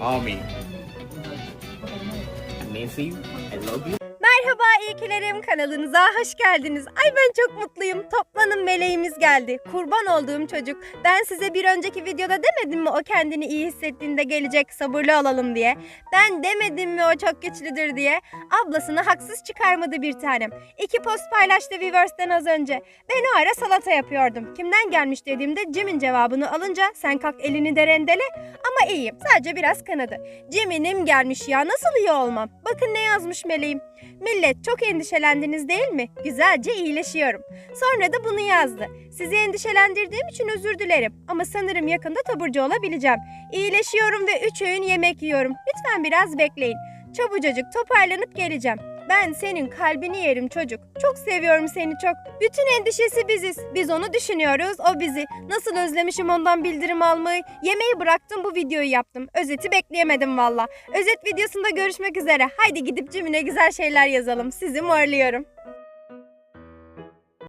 Amin. Merhaba ilkilerim kanalınıza hoş geldiniz. Ay ben çok mutluyum. Toplanın meleğimiz geldi. Kurban olduğum çocuk. Ben size bir önceki videoda demedim mi o kendini iyi hissettiğinde gelecek sabırlı olalım diye. Ben demedim mi o çok güçlüdür diye. Ablasını haksız çıkarmadı bir tanem. İki post paylaştı Weverse'den az önce. Ben o ara salata yapıyordum. Kimden gelmiş dediğimde Jim'in cevabını alınca sen kalk elini de rendele. Ama iyiyim sadece biraz kanadı. Jimin'im gelmiş ya nasıl iyi olmam. Bakın ne yazmış meleğim. Millet çok endişelendiniz değil mi? Güzelce iyileşiyorum. Sonra da bunu yazdı. Sizi endişelendirdiğim için özür dilerim. Ama sanırım yakında taburcu olabileceğim. İyileşiyorum ve üç öğün yemek yiyorum. Lütfen biraz bekleyin. Çabucacık toparlanıp geleceğim. Ben senin kalbini yerim çocuk. Çok seviyorum seni çok. Bütün endişesi biziz. Biz onu düşünüyoruz, o bizi. Nasıl özlemişim ondan bildirim almayı. Yemeği bıraktım bu videoyu yaptım. Özeti bekleyemedim valla. Özet videosunda görüşmek üzere. Haydi gidip cimine güzel şeyler yazalım. Sizi morluyorum.